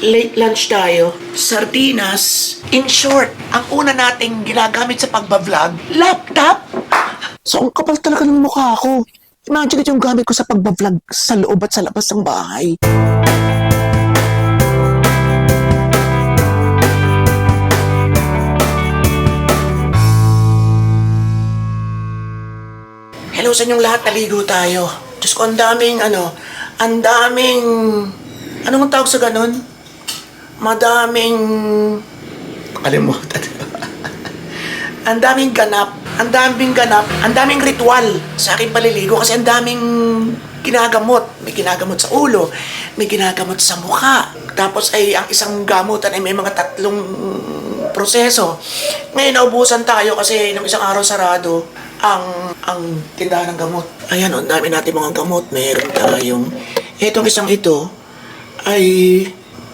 late lunch tayo, sardinas. In short, ang una nating ginagamit sa pagbablog, laptop. So, ang kapal talaga ng mukha ko. Imagine yung gamit ko sa pagbablog sa loob at sa labas ng bahay. Hello sa inyong lahat, naligo tayo. Diyos ko, ang daming, ano, ang daming, ano ang tawag sa ganun? Madaming, kalimutan. ang daming ganap, ang daming ganap, ang daming ritual sa aking paliligo kasi ang daming ginagamot. May ginagamot sa ulo, may ginagamot sa mukha. Tapos ay ang isang gamutan ay may mga tatlong proseso. Ngayon, naubusan tayo kasi nung isang araw sarado ang ang tindahan ng gamot. Ayan, ang dami natin mga gamot. Meron tayong... Itong isang ito ay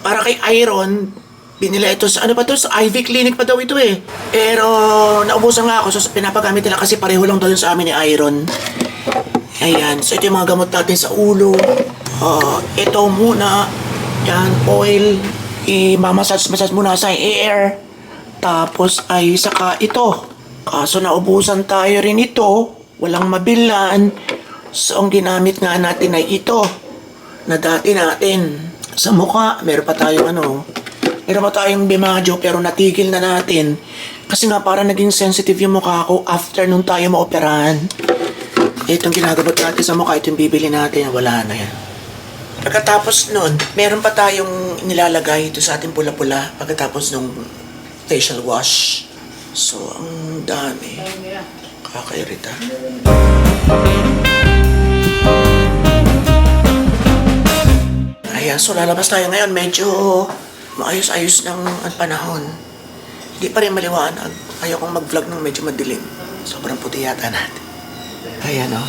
para kay Iron. Binila ito sa ano pa to? Sa Ivy Clinic pa daw ito eh. Pero naubusan nga ako. So pinapagamit nila kasi pareho lang daw yun sa amin ni Iron. Ayan. So ito yung mga gamot natin sa ulo. Ah, ito muna. Yan, oil. I-massage-massage muna sa air. Tapos ay saka ito. Kaso naubusan tayo rin ito. Walang mabilan. So ang ginamit nga natin ay ito. Na dati natin. Sa mukha, meron pa tayong ano. Meron pa tayong bimadyo pero natigil na natin. Kasi nga parang naging sensitive yung mukha ko after nung tayo maoperahan. Itong ginagamot natin sa mukha, ito yung bibili natin. Wala na yan. Pagkatapos nun, meron pa tayong nilalagay ito sa ating pula-pula pagkatapos nung facial wash. So, ang dami. Kakairita. Ayan, so lalabas tayo ngayon. Medyo maayos-ayos ng panahon. Hindi pa rin maliwanag. Ayokong mag-vlog ng medyo madilim. Sobrang puti yata natin. Ayan, oh.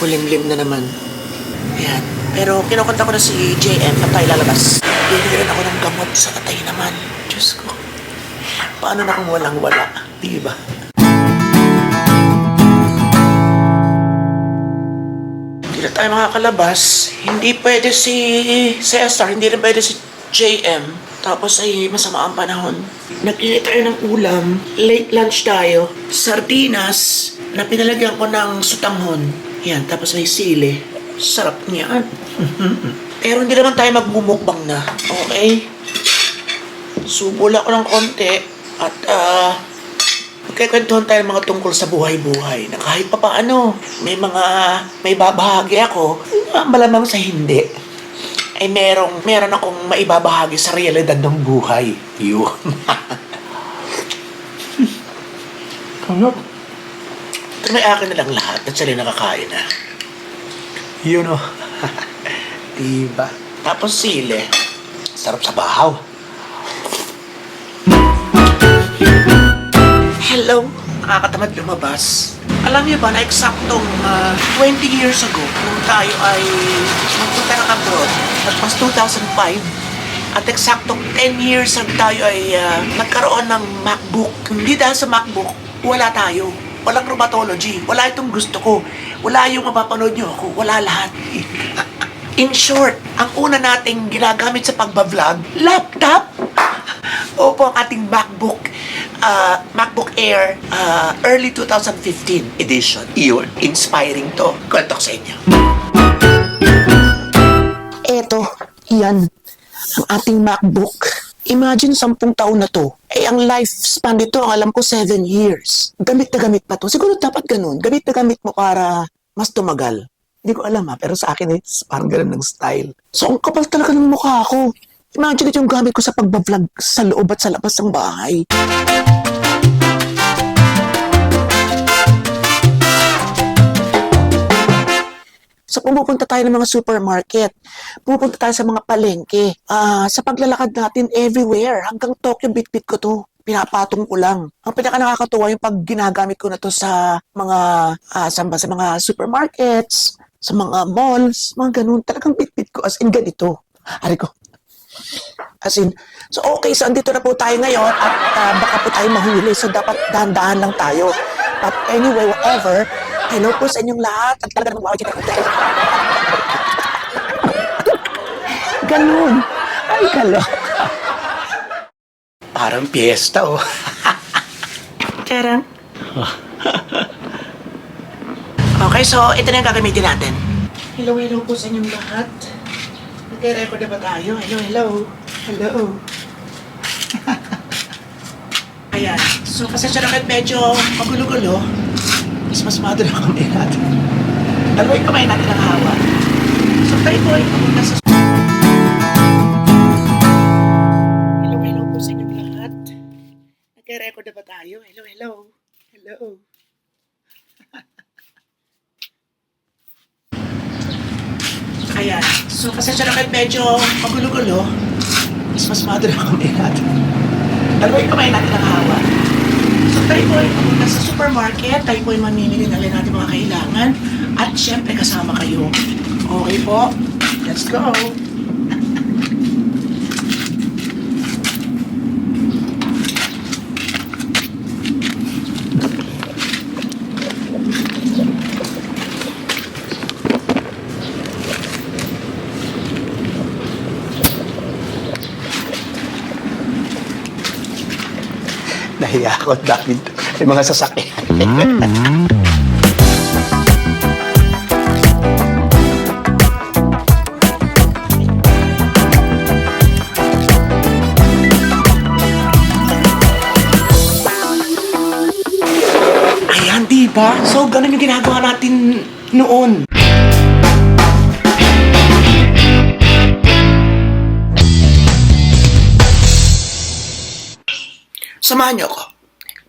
Kulimlim na naman. Ayan. Pero kinukunta ko na si JM na tayo lalabas. Bibili rin ako ng gamot sa katay naman. Diyos ko. Paano na kung walang wala? Di Hindi na tayo makakalabas. Hindi pwede si Cesar, hindi rin pwede si JM. Tapos ay masama ang panahon. Nag-init tayo ng ulam. Late lunch tayo. Sardinas na pinalagyan ko ng sutanghon. Yan, tapos may sili. Sarap niyan. Pero hindi naman tayo magmumukbang na. Okay? Subol ako ng konti at ah magkikwentuhan tayo mga tungkol sa buhay-buhay na kahit pa paano may mga may babahagi ako ah, malamang sa hindi ay merong meron akong maibabahagi sa realidad ng buhay. Yun. Ano? Ito may akin na lang lahat at sila nakakain na. Yun o. diba? Tapos sile. Sarap sa bahaw. Hello? Nakakatamad lumabas. Alam niyo ba na eksaktong ah, 20 years ago, nung tayo ay magpunta ng abroad, that was 2005, at eksaktong 10 years nang tayo ay ah, nagkaroon ng MacBook. Hindi dahil sa MacBook, wala tayo. Walang rheumatology. Wala itong gusto ko. Wala yung mapapanood niyo ako. Wala lahat. In short, ang una nating ginagamit sa pagbablog, laptop. Opo, ang ating MacBook, ah, MacBook Air ah, early 2015 edition. Iyon, inspiring to. Kwento ko sa inyo. Eto, yan, ang ating MacBook. Imagine, sampung taon na to. Eh, ang lifespan nito, ang alam ko, seven years. Gamit na gamit pa to. Siguro dapat ganun. Gamit na gamit mo para mas tumagal. Hindi ko alam ha, pero sa akin eh, parang ganun ng style. So, ang kapal talaga ng mukha ko. Imagine ito yung gamit ko sa pagbablog sa loob at sa labas ng bahay. So pumupunta tayo ng mga supermarket, pumupunta tayo sa mga palengke, ah, sa paglalakad natin everywhere, hanggang Tokyo Bitbit ko to. Pinapatong ko lang. Ang pinaka nakakatuwa yung pag ginagamit ko na to sa mga ah, sa, sa mga supermarkets, sa mga malls, mga ganun. Talagang bitbit ko as in ganito. Ari ko. As in, so okay, so andito na po tayo ngayon at ah, baka po tayo mahuli. So dapat dahan-dahan lang tayo. But anyway, whatever, hello po sa inyong lahat. At talaga namang wow, ganun. Ay, kaloka. Parang piyesta, oh. Charang. okay, so ito na yung gagamitin natin. Hello, hello po sa inyong lahat. Nagre-record na ba tayo? Hello, hello. Hello. Ayan. So, pasensya na kahit medyo magulo-gulo. Mas mas mado na kami natin. Dalawa yung kamay natin ang hawa. So, tayo po ay papunta sa... Hello, hello po sa inyong lahat. Nagre-record na ba tayo? Hello, hello. Hello. Ayan. So, pasensya na kahit medyo magulo-gulo. Mas mas mado na kami natin. Dalawa yung kamay natin ang hawa. So, tayo po ay papunta sa supermarket. Tayo po ay mamimili ng alin natin mga kailangan. At syempre, kasama kayo. Okay po? Let's go! Nahiya ako dahil may mga sasakyan. Ayan, di ba? So, ganun yung ginagawa natin noon. Samahan niyo ako.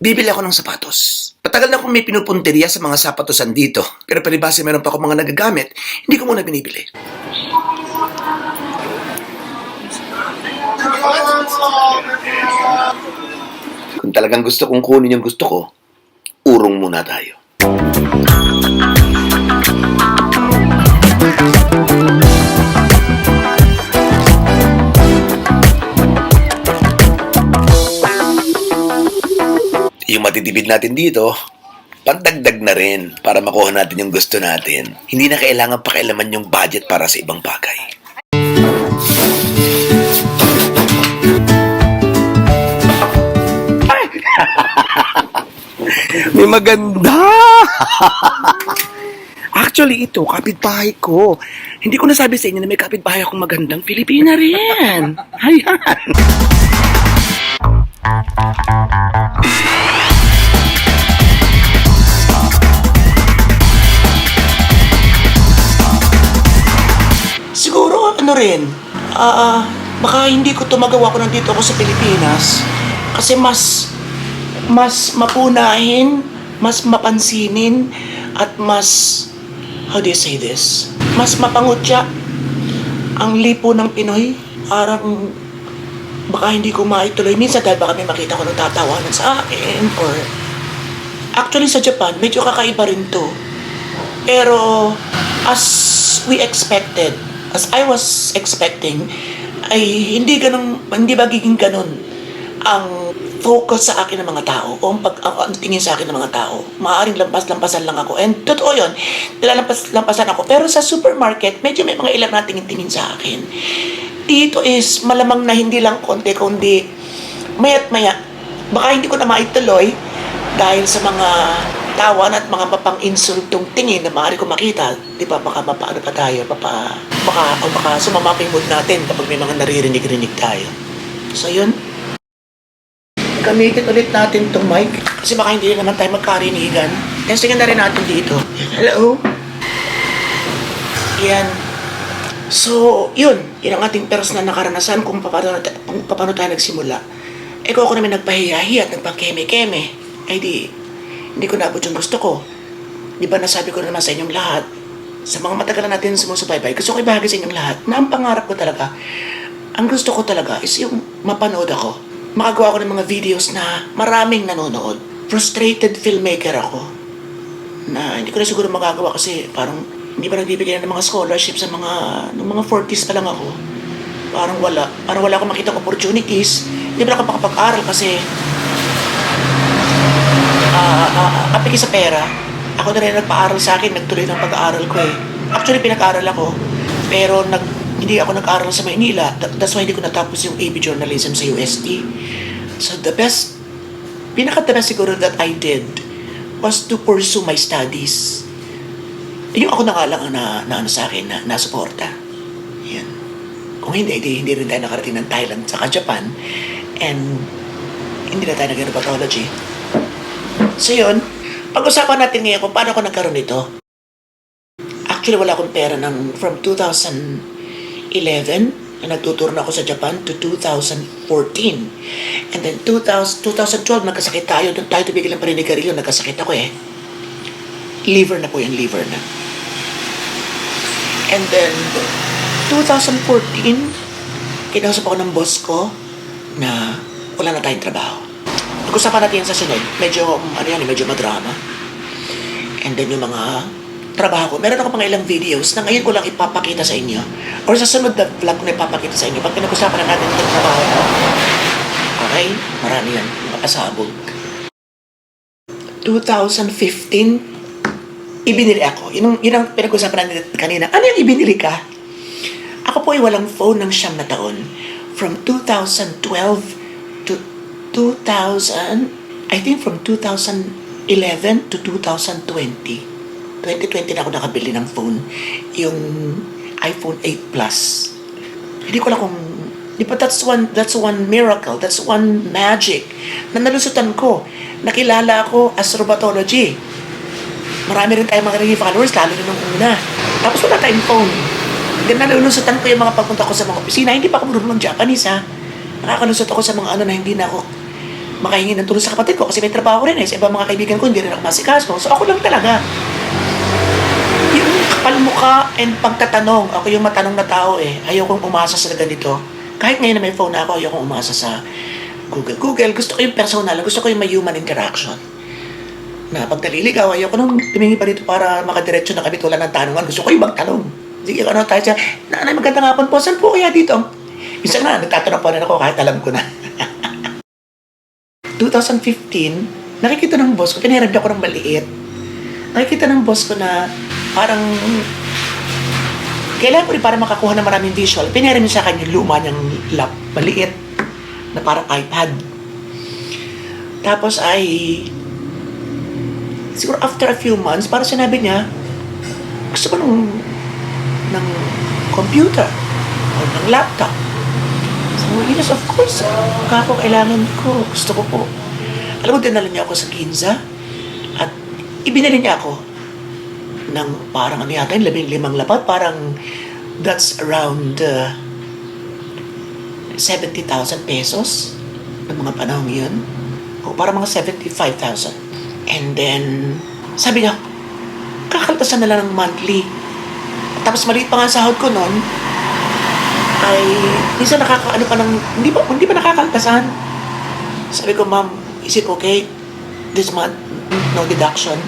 Bibili ako ng sapatos. Matagal na akong may pinupunteriya sa mga sapatosan dito. Pero palibasa meron pa ako mga nagagamit, hindi ko muna binibili. Kung talagang gusto kong kunin yung gusto ko, urong muna tayo. Matitipid natin dito, pandagdag na rin para makuha natin yung gusto natin. Hindi na kailangan pakialaman yung budget para sa ibang bagay. Ay! May maganda! Actually, ito, kapitbahay ko. Hindi ko nasabi sa inyo na may kapitbahay akong magandang Filipina rin. Ayan. ano rin, ah, baka hindi ko to magawa kung nandito ako sa Pilipinas. Kasi mas, mas mapunahin, mas mapansinin, at mas, how do you say this? Mas mapangutya ang lipo ng Pinoy. Parang, baka hindi ko maituloy. Minsan dahil baka may makita ko nang tatawanan sa akin, or, actually sa Japan, medyo kakaiba rin to. Pero, as we expected, as I was expecting, ay hindi ganun, hindi magiging ganun ang focus sa akin ng mga tao o ang, pag, ang, ang tingin sa akin ng mga tao. Maaaring lampas-lampasan lang ako. And totoo yun, nilalampas-lampasan ako. Pero sa supermarket, medyo may mga ilang na tingin-tingin sa akin. Dito is malamang na hindi lang konti, kundi maya't maya. Baka hindi ko na maituloy dahil sa mga tawan at mga mapang-insultong tingin na maaari ko makita, di ba, baka mapaano pa tayo, baka, baka, o baka sumama pa yung mood natin kapag may mga naririnig-rinig tayo. So, yun. Gamitin ulit natin itong mic kasi baka hindi naman tayo magkarinigan. Testingin na rin natin dito. Hello? Yan. So, yun. Yun ang ating personal na karanasan kung paano, kung paano tayo nagsimula. Kung ako naman nagpahiyahi at nagpakeme-keme, ay di, hindi ko naabot yung gusto ko. Di ba nasabi ko naman sa inyong lahat, sa mga matagal na natin sumusubaybay, gusto ko ibahagi sa inyong lahat na ang pangarap ko talaga, ang gusto ko talaga is yung mapanood ako. Makagawa ko ng mga videos na maraming nanonood. Frustrated filmmaker ako. Na hindi ko na siguro magagawa kasi parang hindi pa nagbibigay ng mga scholarship sa mga, nung mga 40s pa lang ako. Parang wala. Parang wala akong makita opportunities. Hindi pa ako makapag-aral kasi ah apiki sa pera. Ako na rin nagpaaral sa akin, nagtuloy ng pag-aaral ko eh. Actually, pinag-aaral ako. Pero nag, hindi ako nag-aral sa Maynila. That- That's why hindi ko natapos yung AB journalism sa UST. So the best, pinaka the best siguro that I did was to pursue my studies. Yung ako na nga lang ang na, na ano sa akin, na nasuporta. Yan. Kung hindi, hindi, hindi rin tayo nakarating ng Thailand saka Japan. And hindi na tayo nag-rheumatology. So yun, pag-usapan natin ngayon kung paano ako nagkaroon nito. Actually, wala akong pera ng from 2011 na nagtutur na ako sa Japan to 2014. And then 2000, 2012, nagkasakit tayo. Doon tayo tumigil ng paninigarilyo. Nagkasakit ako eh. Liver na po yung liver na. And then, 2014, kinausap ako ng boss ko na wala na tayong trabaho. Pag-usapan natin yan sa sunod. Medyo, ano yan, medyo madrama. And then yung mga trabaho ko, meron ako mga ilang videos na ngayon ko lang ipapakita sa inyo. Or sa sunod na vlog ko na ipapakita sa inyo. Pag pinag-usapan na natin itong trabaho ko. Okay? Marami yan. Mga pasabog. 2015, ibinili ako. Yun, yun ang pinag-usapan natin kanina. Ano yung ibinili ka? Ako po ay walang phone ng siyam na taon. From 2012 to 2000, I think from 2011 to 2020. 2020 na ako nakabili ng phone. Yung iPhone 8 Plus. Hindi ko alam kung... Di ba that's one, that's one miracle, that's one magic na nalusutan ko. Nakilala ako as rheumatology. Marami rin tayong mga naging followers, lalo na nung una. Tapos wala tayong phone. Then nalulusutan ko yung mga pagpunta ko sa mga opisina. Hindi pa ako marunong ng Japanese ha. Nakakalusot ako sa mga ano na hindi na ako makahingi ng tulong sa kapatid ko kasi may trabaho rin eh. Sa ibang mga kaibigan ko, hindi rin ako masikaso. So ako lang talaga. Yung kapal mukha and pagtatanong, ako yung matanong na tao eh. Ayokong umasa sa ganito. Kahit ngayon na may phone na ako, ayokong umasa sa Google. Google, gusto ko yung personal, gusto ko yung may human interaction. Na pag naliligaw, ayoko nung tumingin pa dito para makadiretso na kami wala ng tanungan. Gusto ko yung magtanong. Sige, ano tayo siya, nanay magandang hapon po, saan po kaya dito? Minsan nga, nagtatanong pa rin ako kahit alam ko na. 2015, nakikita ng boss ko, pinirad ako ng maliit. Nakikita ng boss ko na parang kailangan ko rin para makakuha ng maraming visual. Niya sa akin yung luma niyang lap, maliit, na parang iPad. Tapos ay, siguro after a few months, parang sinabi niya, gusto ko ng, ng computer o ng laptop. So, yes, of course. Kako, kailangan ko. Gusto ko po. Alam mo, dinala niya ako sa Ginza at ibinili niya ako ng parang ano yata, labing limang lapat, parang that's around uh, 70,000 pesos ng mga panahon yun. O parang mga 75,000. And then, sabi niya, kakaltasan na lang ng monthly. Tapos maliit pa nga sahod ko noon, ay minsan nakakaano pa ng, hindi ba, hindi ba nakakaltasan? Sabi ko, ma'am, is it okay? This month, no deduction.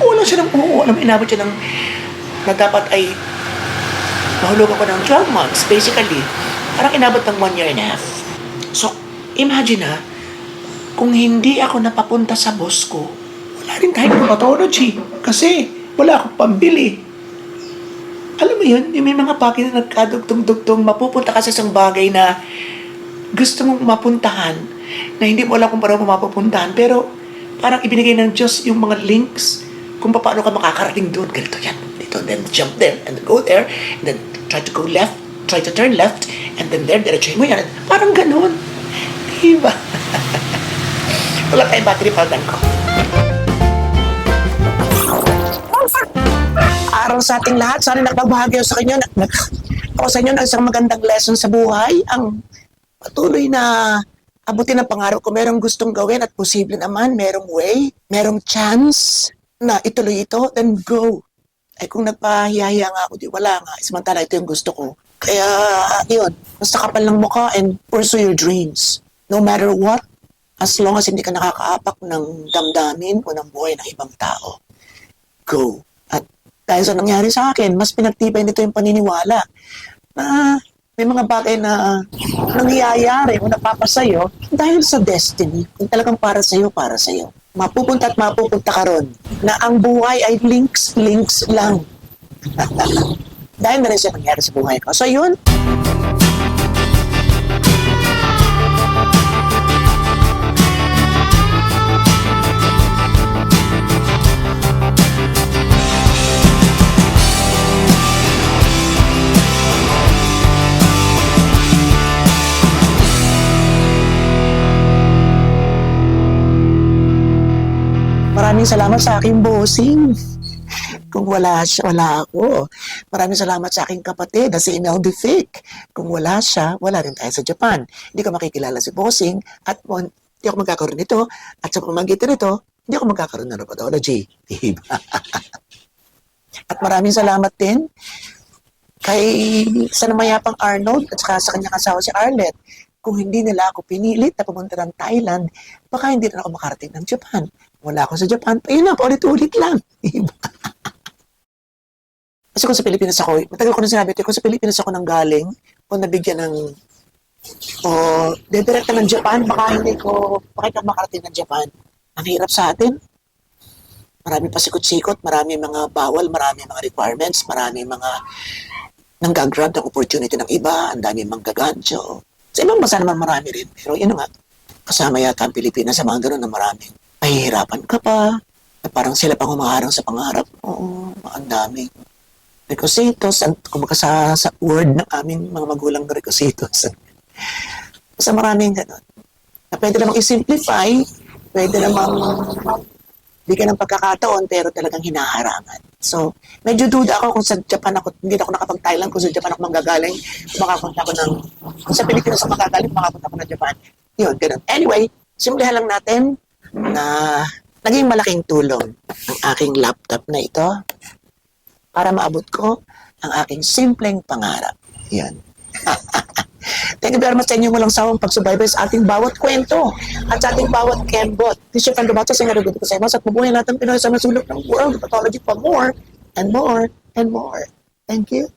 Wala siya ng oo. Alam, inabot siya ng, na dapat ay mahulog ako ng 12 months, basically. Parang inabot ng 1 year and a half. So, imagine ha, kung hindi ako napapunta sa boss ko, wala rin tayong rheumatology. Kasi wala akong pambili. Alam mo yun, yung may mga bagay na nagkadugtong-dugtong, mapupunta ka sa isang bagay na gusto mong mapuntahan, na hindi mo alam kung paano mo mapupuntahan, pero parang ibinigay ng Diyos yung mga links kung paano ka makakarating doon. Ganito yan, dito, then jump there, and go there, and then try to go left, try to turn left, and then there, diretsuhin mo yan. Parang ganun. Diba? Wala tayong battery paldan ko. Araw sa ating lahat. Sana nagbabahagi ako sa inyo. Nag, nag, ako sa inyo ng isang magandang lesson sa buhay. Ang patuloy na abutin ang pangarap ko. Merong gustong gawin at posible naman. Merong way, merong chance na ituloy ito, then go. Ay kung nagpahiyahiya nga ako, di wala nga. Samantala ito yung gusto ko. Kaya, yun. Basta kapal ng mukha and pursue your dreams. No matter what, as long as hindi ka nakakaapak ng damdamin o ng buhay ng ibang tao. Go. Dahil sa nangyari sa akin, mas pinagtibay nito yung paniniwala na may mga bagay na nangyayari o napapasayo dahil sa destiny. Kung talagang para sa'yo, para sa'yo. Mapupunta at mapupunta ka ron na ang buhay ay links, links lang. Dahil na rin siya nangyari sa buhay ko. So yun, Maraming salamat sa aking bossing. Kung wala siya, wala ako. Maraming salamat sa aking kapatid na si Imelda Fick. Kung wala siya, wala rin tayo sa Japan. Hindi ko makikilala si bossing at mo- hindi ako magkakaroon nito. At sa pamagitan nito, hindi ako magkakaroon ng Robotology. Diba? at maraming salamat din kay sa namayapang Arnold at saka sa kanyang asawa si Arlette. Kung hindi nila ako pinilit na pumunta ng Thailand, baka hindi na ako makarating ng Japan. Wala ako sa Japan, pa yun lang, paulit-ulit lang. Kasi kung sa Pilipinas ako, matagal ko na sinabi ito, kung sa Pilipinas ako nang galing, o nabigyan ng, o dedirekta ng Japan, baka hindi ko, baka makarating ng Japan. Ang hirap sa atin. Marami pa sikot-sikot, marami mga bawal, marami mga requirements, marami mga nanggagrab ng opportunity ng iba, ang dami mga gagancho. Sa ibang bansa naman marami rin, pero yun nga, kasama yata ang Pilipinas sa mga ganun na maraming mahihirapan ka pa, na parang sila pang humaharang sa pangarap. Oo, ang dami. Requisitos, ang kumbaga sa, sa word ng aming mga magulang na requisitos. sa maraming ganun. Na pwede namang i-simplify, pwede namang bigyan ng pagkakataon, pero talagang hinaharangan. So, medyo duda ako kung sa Japan ako, hindi ako nakapag-Thailand, kung sa Japan ako manggagaling, makapunta ako ng, kung sa Pilipinas ako magagaling, makapunta ako ng Japan. Yun, ganun. Anyway, simplihan lang natin na naging malaking tulong ang aking laptop na ito para maabot ko ang aking simpleng pangarap. Yan. Thank you very much sa inyong walang sawang pagsubaybay sa ating bawat kwento at sa ating bawat kembot. This is your friend Roberto, sa inyo ko sa inyo at mabuhay natin Pinoy sa masulok ng world pathology for more and more and more. Thank you.